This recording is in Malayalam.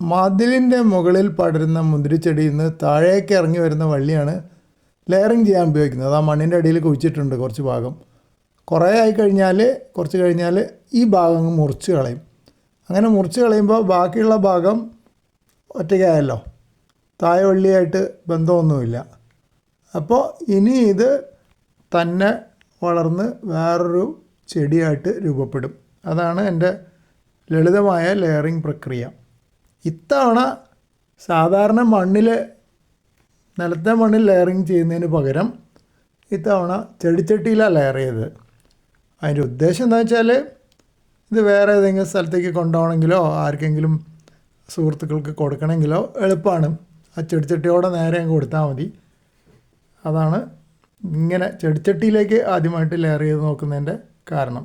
മതിലിന്റെ മുകളിൽ പടരുന്ന മുന്തിരിച്ചെടിയിൽ നിന്ന് താഴേക്ക് ഇറങ്ങി വരുന്ന വള്ളിയാണ് ലെയറിങ് ചെയ്യാൻ ഉപയോഗിക്കുന്നത്. അത് ആ മണ്ണിന്റെ അടിയിൽ കുഴിച്ചിട്ടുണ്ട് കുറച്ച് ഭാഗം. കുറേ ആയി കഴിഞ്ഞാൽ കുറച്ച് കഴിഞ്ഞാൽ ഈ ഭാഗം മുറിച്ച് കളയും. അങ്ങനെ മുറിച്ച് കളയുമ്പോൾ ബാക്കിയുള്ള ഭാഗം ഒറ്റയ്ക്കായല്ലോ. താഴെ വള്ളിയായിട്ട് ബന്ധമൊന്നുമില്ല. അപ്പോൾ ഇനി ഇത് തന്നെ വളർന്ന് വേറൊരു ചെടിയായിട്ട് രൂപപ്പെടും. അതാണ് എന്റെ ലളിതമായ ലെയറിങ് പ്രക്രിയ. ഇത്തവണ സാധാരണ മണ്ണിൽ നിലത്തെ മണ്ണിൽ ലെയറിങ് ചെയ്യുന്നതിന് പകരം ഇത്തവണ ചെടിച്ചട്ടിയിലാണ് ലെയർ ചെയ്തത്. അതിന്റെ ഉദ്ദേശം എന്താ വെച്ചാൽ ഇത് വേറെ ഏതെങ്കിലും സ്ഥലത്തേക്ക് കൊണ്ടുപോകണമെങ്കിലോ ആർക്കെങ്കിലും സുഹൃത്തുക്കൾക്ക് കൊടുക്കണമെങ്കിലോ എളുപ്പമാണ് ആ ചെടിച്ചട്ടിയോടെ നേരെ അങ്ങ് കൊടുത്താൽ മതി. അതാണ് ഇങ്ങനെ ചെടിച്ചട്ടിയിലേക്ക് ആദ്യമായിട്ട് ലെയർ ചെയ്ത് നോക്കുന്നതിന്റെ കാരണം.